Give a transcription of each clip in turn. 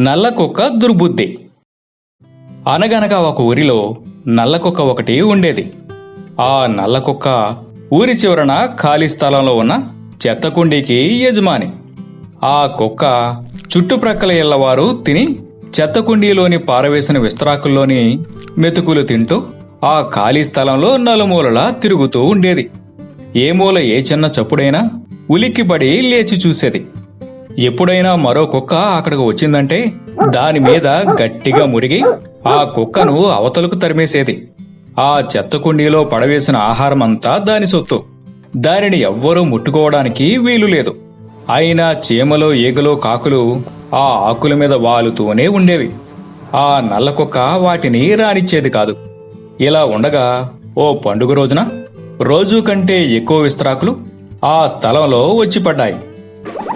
నల్ల కుక్క దుర్బుద్ధి. అనగనగా ఒక ఊరిలో నల్ల కుక్క ఒకటి ఉండేది. ఆ నల్ల కుక్క ఊరి చివరన ఖాళీ స్థలంలో ఉన్న చెత్త కుండీకి యజమాని. ఆ కుక్క చుట్టుప్రక్కల ఇళ్ళవారు తిని చెత్త కుండీలోని పారవేసిన విస్తరాకుల్లోని మెతుకులు తింటూ ఆ ఖాళీ స్థలంలో నలుమూలలా తిరుగుతూ ఉండేది. ఏ మూల ఏ చిన్న చప్పుడైనా ఉలిక్కిపడి లేచి చూసేది. ఎప్పుడైనా మరో కుక్క అక్కడికి వచ్చిందంటే దాని మీద గట్టిగా మురిగి ఆ కుక్కను అవతలకు తరిమేసేది. ఆ చెత్త కుండీలో పడవేసిన ఆహారం అంతా దాని సొత్తు. దానిని ఎవ్వరూ ముట్టుకోవడానికి వీలు లేదు. అయినా చీమలో ఈగలో కాకులు ఆ ఆకుల మీద వాలుతూనే ఉండేవి. ఆ నల్ల కుక్క వాటిని రానిచ్చేది కాదు. ఇలా ఉండగా ఓ పండుగ రోజున రోజు కంటే ఎక్కువ విస్తరాకులు ఆ స్థలంలో వచ్చి పడ్డాయి.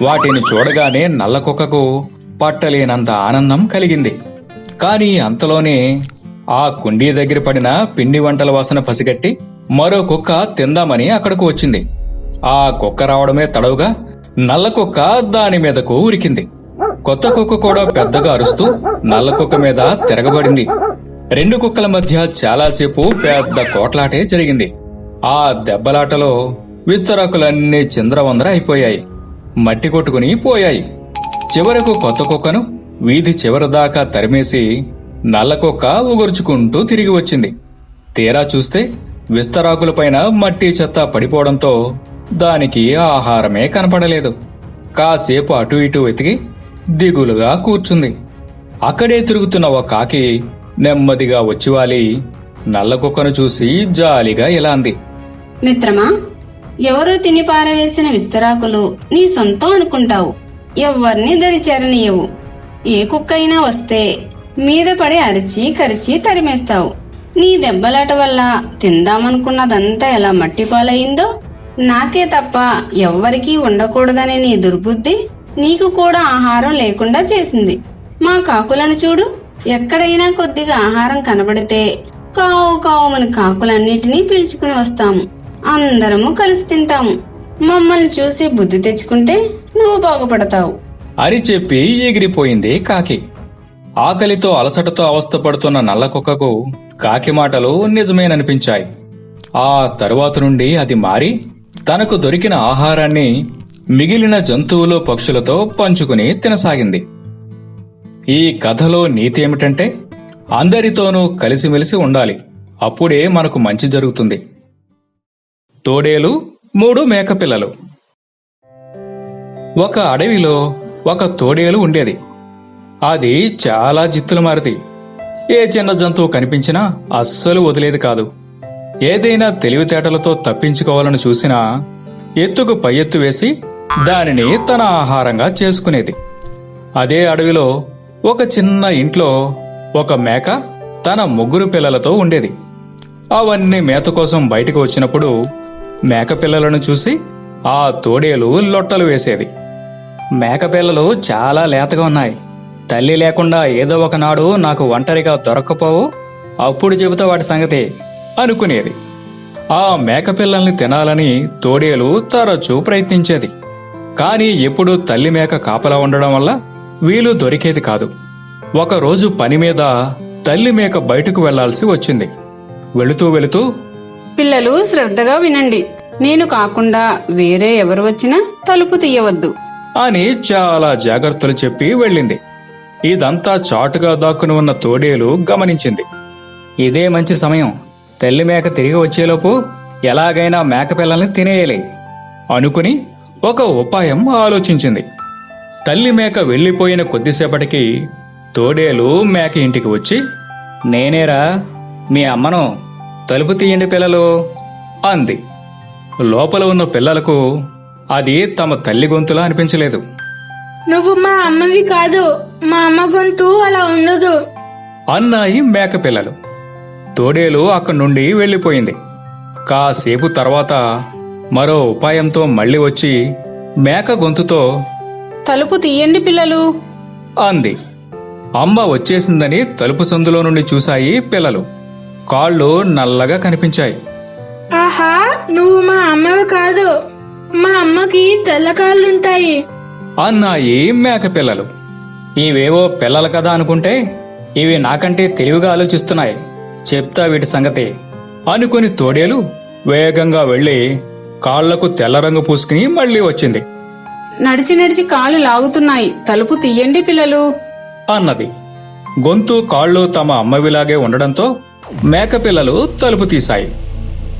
వాటిని చూడగానే నల్ల కుక్కకు పట్టలేనంత ఆనందం కలిగింది. కాని అంతలోనే ఆ కుండీ దగ్గర పడిన పిండి వంటల వాసన పసిగట్టి మరో కుక్క తిందామని అక్కడకు వచ్చింది. ఆ కుక్క రావడమే తడవుగా నల్ల కుక్క దాని మీదకు ఉరికింది. కొత్త కుక్క కూడా పెద్దగా అరుస్తూ నల్ల కుక్క మీద తిరగబడింది. రెండు కుక్కల మధ్య చాలాసేపు పెద్ద కోట్లాటే జరిగింది. ఆ దెబ్బలాటలో విస్తరాకులన్నీ చింద్రవందర అయిపోయాయి. మట్టి కొట్టుకుని పోయాయి. చివరకు కొత్త కుక్కను వీధి చివరి దాకా తరిమేసి నల్ల కుక్క ఉగుర్చుకుంటూ తిరిగి వచ్చింది. తీరా చూస్తే విస్తరాకులపైన మట్టి చెత్త పడిపోవడంతో దానికి ఆహారమే కనపడలేదు. కాసేపు అటు ఇటు వెతికి దిగులుగా కూర్చుంది. అక్కడే తిరుగుతున్న ఒక కాకి నెమ్మదిగా వచ్చివాలి నల్ల కుక్కను చూసి జాలిగా ఇలా అంది. మిత్రమా ఎవరూ తిని పారవేసిన విస్తరాకులు నీ సొంతం అనుకుంటావు. ఎవ్వరిని దరి చేరనీయవు. ఏ కుక్క అయినా వస్తే మీద పడి అరిచి కరిచి తరిమేస్తావు. నీ దెబ్బలాట వల్ల తిందామనుకున్నదంతా ఎలా మట్టిపాలయిందో నాకే తప్ప ఎవ్వరికీ ఉండకూడదనే నీ దుర్బుద్ధి నీకు కూడా ఆహారం లేకుండా చేసింది. మా కాకులను చూడు ఎక్కడైనా కొద్దిగా ఆహారం కనబడితే కావు కావుమని కాకులన్నిటినీ పీల్చుకుని వస్తాము. అందరము కలిసి తింటాము. మమ్మల్ని చూసి బుద్ధి తెచ్చుకుంటే నువ్వు బాగుపడతావు. అని చెప్పి ఎగిరిపోయింది కాకి. ఆకలితో అలసటతో అవస్థపడుతున్న నల్ల కుక్కకు కాకి మాటలు నిజమేననిపించాయి. ఆ తరువాత నుండి అది మారి తనకు దొరికిన ఆహారాన్ని మిగిలిన జంతువులు పక్షులతో పంచుకుని తినసాగింది. ఈ కథలో నీతి ఏమిటంటే అందరితోనూ కలిసిమెలిసి ఉండాలి. అప్పుడే మనకు మంచి జరుగుతుంది. తోడేలు మూడు మేకపిల్లలు. ఒక అడవిలో ఒక తోడేలు ఉండేది. అది చాలా జిత్తులు మారిది. ఏ చిన్న జంతువు కనిపించినా అస్సలు వదిలేది కాదు. ఏదైనా తెలివితేటలతో తప్పించుకోవాలని చూసినా ఎత్తుకు పై ఎత్తు వేసి దానిని తన ఆహారంగా చేసుకునేది. అదే అడవిలో ఒక చిన్న ఇంట్లో ఒక మేక తన ముగ్గురు పిల్లలతో ఉండేది. అవన్నీ మేత కోసం బయటకు వచ్చినప్పుడు మేకపిల్లలను చూసి ఆ తోడేలు లొట్టలు వేసేది మేకపిల్లలు చాలా లేతగా ఉన్నాయి. తల్లి లేకుండా ఏదో ఒకనాడు నాకు ఒంటరిగా దొరక్కపోవు అప్పుడు చెబుతా వాటి సంగతి అనుకునేది. ఆ మేకపిల్లల్ని తినాలని తోడేలు తరచూ ప్రయత్నించేది. కానీ ఎప్పుడూ తల్లి మేక కాపలా ఉండడం వల్ల వీలు దొరికేది కాదు. ఒకరోజు పని మీద తల్లి మేక బయటకు వెళ్ళాల్సి వచ్చింది. వెళుతూ వెళుతూ పిల్లలు శ్రద్ధగా వినండి. నేను కాకుండా వేరే ఎవరు వచ్చినా తలుపు తీయవద్దు. అని చాలా జాగ్రత్తలు చెప్పి వెళ్ళింది. ఇదంతా చాటుగా దాక్కుని ఉన్న తోడేలు గమనించింది. ఇదే మంచి సమయం. తల్లి మేక తిరిగి వచ్చేలోపు ఎలాగైనా మేకపిల్లల్ని తినేయాలి అనుకుని ఒక ఉపాయం ఆలోచించింది. తల్లి మేక వెళ్ళిపోయిన కొద్దిసేపటికి తోడేలు మేక ఇంటికి వచ్చి నేనేరా మీ అమ్మను తలుపు తీయండి పిల్లలు అంది. లోపల ఉన్న పిల్లలకు అది తమ తల్లి గొంతులా అనిపించలేదు. నువ్వు మా అమ్మవి కాదు మా అమ్మ గొంతు అలా ఉండదు. అన్నాయి మేక పిల్లలు. తోడేలు అక్కడి నుండి వెళ్ళిపోయింది. కాసేపు తర్వాత మరో ఉపాయంతో మళ్ళీ వచ్చి మేక గొంతుతో తలుపు తీయండి పిల్లలు. అంది. అమ్మ వచ్చేసిందని తలుపు సందులో నుండి చూశాయి పిల్లలు. కాళ్ళు నల్లగా కనిపించాయి. నువ్వు మా అమ్మవి కాదు మా అమ్మకి తెల్ల కాళ్ళుంటాయి. అన్నాయి మేక పిల్లలు? ఇవేవో పిల్లలు కదా అనుకుంటే ఇవి నాకంటే తెలివిగా ఆలోచిస్తున్నాయి. చెప్తా వీటి సంగతి. అనుకుని తోడేలు వేగంగా వెళ్ళి కాళ్ళకు తెల్ల రంగు పూసుకుని మళ్ళీ వచ్చింది. నడిచి నడిచి కాలు లాగుతున్నాయి. తలుపు తీయండి పిల్లలు. అన్నది. గొంతు కాళ్ళు తమ అమ్మవిలాగే ఉండడంతో మేకపిల్లలు తలుపు తీశాయి.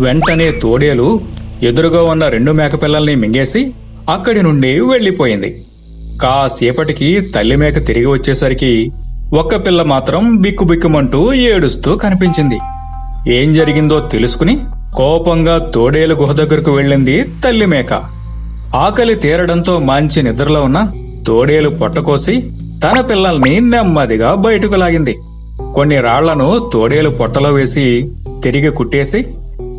వెంటనే తోడేలు ఎదురుగా ఉన్న రెండు మేకపిల్లల్ని మింగేసి అక్కడి నుండి వెళ్ళిపోయింది. కాసేపటికి తల్లి మేక తిరిగి వచ్చేసరికి ఒక్క పిల్ల మాత్రం బిక్కుబిక్కుమంటూ ఏడుస్తూ కనిపించింది. ఏం జరిగిందో తెలుసుకుని కోపంగా తోడేలు గుహ దగ్గరకు వెళ్ళింది తల్లి మేక. ఆకలి తీరడంతో మంచి నిద్రలో ఉన్న తోడేలు పొట్టకోసి తన పిల్లల్ని నెమ్మదిగా బయటకు లాగింది. కొన్ని రాళ్ళను తోడేలు పొట్టలో వేసి తిరిగి కుట్టేసి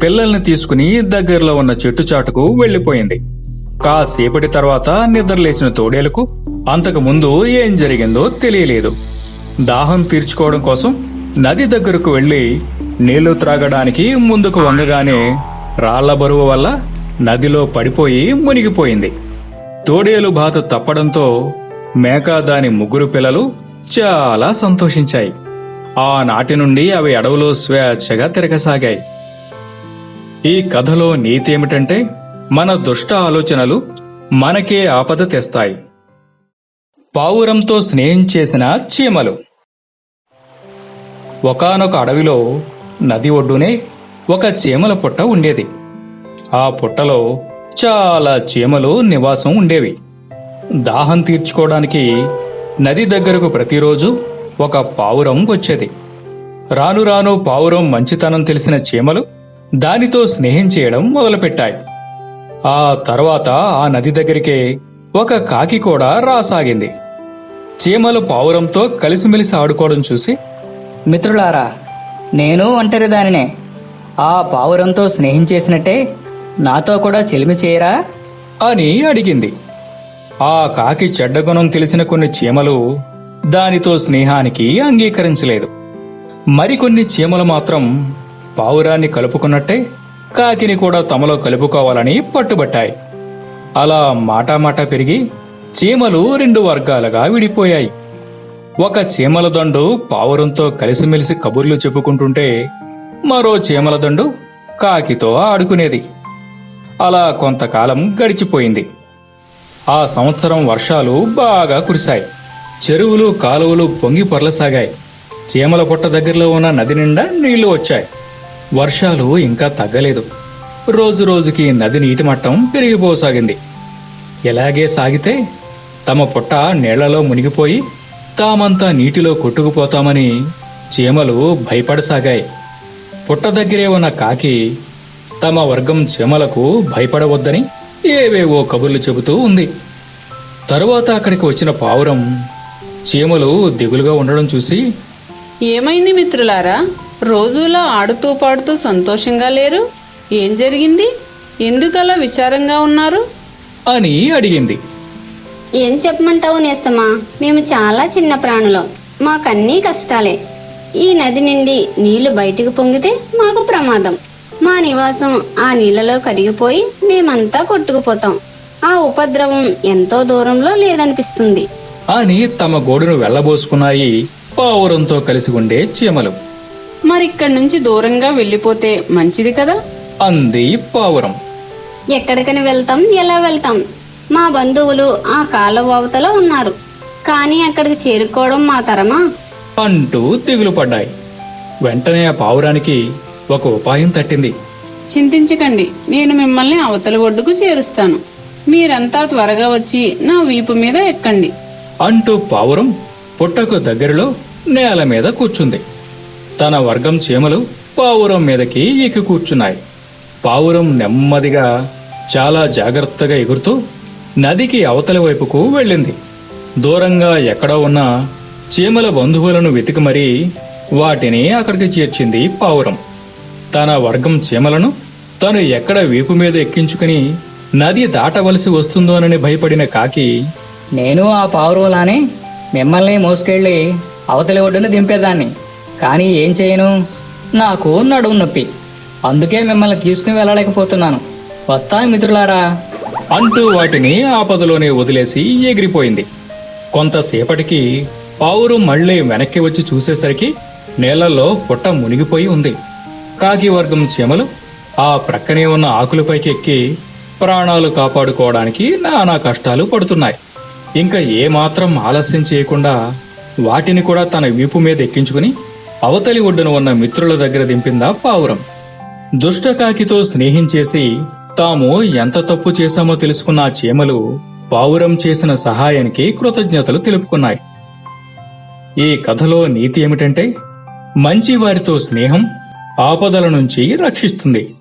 పిల్లల్ని తీసుకుని దగ్గరలో ఉన్న చెట్టు చాటుకు వెళ్ళిపోయింది కాసేపటి తర్వాత నిద్రలేసిన తోడేలకు అంతకు ముందు ఏం జరిగిందో తెలియలేదు. దాహం తీర్చుకోవడం కోసం నది దగ్గరకు వెళ్ళి నీళ్ళు త్రాగడానికి ముందుకు వంగగానే రాళ్ళ బరువు వల్ల నదిలో పడిపోయి మునిగిపోయింది. తోడేలు బాధ తప్పడంతో మేక దాని ముగ్గురు పిల్లలు చాలా సంతోషించాయి. ఆనాటి నుండి అవి అడవులో స్వేచ్ఛగా తిరగసాగాయి. ఈ కథలో నీతి ఏమిటంటే మన దుష్ట ఆలోచనలు మనకే ఆపద తెస్తాయి. పావురంతో స్నేహం చేసిన చీమలు. ఒకానొక అడవిలో నది ఒడ్డునే ఒక చీమల పుట్ట ఉండేది. ఆ పుట్టలో చాలా చీమలు నివాసం ఉండేవి. దాహం తీర్చుకోవడానికి నది దగ్గరకు ప్రతిరోజు ఒక పావురం వచ్చేది. రాను రాను పావురం మంచితనం తెలిసిన చీమలు దానితో స్నేహం చేయడం మొదలుపెట్టాయి. ఆ తర్వాత ఆ నది దగ్గరికే ఒక కాకి కూడా రాసాగింది. చీమలు పావురంతో కలిసిమెలిసి ఆడుకోవడం చూసి మిత్రులారా నేను ఒంటరి దానినే. ఆ పావురంతో స్నేహం చేసినట్టే నాతో కూడా చెలిమి చేయరా? అని అడిగింది. ఆ కాకి చెడ్డగుణం తెలిసిన కొన్ని చీమలు దానితో స్నేహానికి అంగీకరించలేదు. మరికొన్ని చీమలు మాత్రం పావురాన్ని కలుపుకున్నట్టే కాకిని కూడా తమలో కలుపుకోవాలని పట్టుబట్టాయి. అలా మాటామాటా పెరిగి చీమలు రెండు వర్గాలుగా విడిపోయాయి. ఒక చీమల దండు పావురంతో కలిసిమెలిసి కబుర్లు చెప్పుకుంటుంటే మరో చీమల దండు కాకితో ఆడుకునేది. అలా కొంతకాలం గడిచిపోయింది. ఆ సంవత్సరం వర్షాలు బాగా కురిశాయి. చెరువులు కాలువలు పొంగి పొరలసాగాయి. చీమల పుట్ట దగ్గరలో ఉన్న నది నిండా నీళ్ళు వచ్చాయి. వర్షాలు ఇంకా తగ్గలేదు. రోజు రోజుకి నది నీటి మట్టం పెరిగిపోసాగింది. ఇలాగే సాగితే తమ పుట్ట నీళ్ళలో మునిగిపోయి తామంతా నీటిలో కొట్టుకుపోతామని చీమలు భయపడసాగాయి. పుట్ట దగ్గరే ఉన్న కాకి తమ వర్గం చీమలకు భయపడవద్దని ఏవేవో కబుర్లు చెబుతూ ఉంది. తరువాత అక్కడికి వచ్చిన పావురం చీమలు దిగులుగా ఉండడం చూసి ఏమైంది మిత్రులారా? రోజులా ఆడుతూ పాడుతూ సంతోషంగా లేరు? ఏం జరిగింది? ఎందుకలా విచారంగా ఉన్నారు? అని అడిగింది. ఏం చెప్పమంటావు నేస్తమా? మేము చాలా చిన్న ప్రాణులం. మాకన్నీ కష్టాలే. ఈ నది నుండి నీళ్ళు బయటికి పొంగితే మాకు ప్రమాదం. మా నివాసం ఆ నీళ్ళలో కరిగిపోయి మేమంతా కొట్టుకుపోతాం. ఆ ఉపద్రవం ఎంతో దూరంలో లేదనిపిస్తుంది. అని తమ గోడును వెళ్ళబోసుకున్నాయి పావురంతో కలిసి ఉండే చీమలు. మరిక్కడి నుంచి దూరంగా వెళ్ళిపోతే మంచిది కదా? అంది పావురం. ఎక్కడికని వెళ్తాం ఎలా వెళ్తాం? మా బంధువులు ఆ కాలువ అవతల ఉన్నారు. కానీ అక్కడికి చేరుకోవడం మా తరమా? అంటూ దిగులు పడ్డాయి. వెంటనే ఆ పావురానికి ఒక ఉపాయం తట్టింది. చింతించకండి నేను మిమ్మల్ని అవతల ఒడ్డుకు చేరుస్తాను. మీరంతా త్వరగా వచ్చి నా వీపు మీద ఎక్కండి. అంటూ పావురం పుట్టకు దగ్గరలో నేల మీద కూర్చుంది. తన వర్గం చీమలు పావురం మీదకి ఎక్కి కూర్చున్నాయి పావురం నెమ్మదిగా చాలా జాగ్రత్తగా ఎగురుతూ నదికి అవతలి వైపుకు వెళ్ళింది. దూరంగా ఎక్కడో ఉన్న చీమల బంధువులను వెతికి మరీ వాటిని అక్కడికి చేర్చింది పావురం. తన వర్గం చీమలను తను ఎక్కడ వీపు మీద ఎక్కించుకుని నది దాటవలసి వస్తుందోనని భయపడిన కాకి నేను ఆ పావురంలానే మిమ్మల్ని మోసుకెళ్ళి అవతలి ఒడ్డున దింపేదాన్ని. కానీ ఏం చేయను? నాకు నడుము నొప్పి. అందుకే మిమ్మల్ని తీసుకుని వెళ్ళలేకపోతున్నాను. వస్తాను మిత్రులారా. అంటూ వాటిని ఆపదలోనే వదిలేసి ఎగిరిపోయింది. కొంతసేపటికి పావురు మళ్ళీ వెనక్కి వచ్చి చూసేసరికి నేలల్లో పుట్ట మునిగిపోయి ఉంది. కాకి వర్గం చీమలు ఆ ప్రక్కనే ఉన్న ఆకులపైకి ఎక్కి ప్రాణాలు కాపాడుకోవడానికి నానా కష్టాలు పడుతున్నాయి. ఇంకా ఏమాత్రం ఆలస్యం చేయకుండా వాటిని కూడా తన వీపు మీద ఎక్కించుకుని అవతలి ఒడ్డున ఉన్న మిత్రుల దగ్గర దింపిందా పావురం. దుష్టకాకితో స్నేహం చేసి తాము ఎంత తప్పు చేశామో తెలుసుకున్న చీమలు పావురం చేసిన సహాయానికి కృతజ్ఞతలు తెలుపుకున్నాయి. ఈ కథలో నీతి ఏమిటంటే మంచి వారితో స్నేహం ఆపదల నుంచి రక్షిస్తుంది.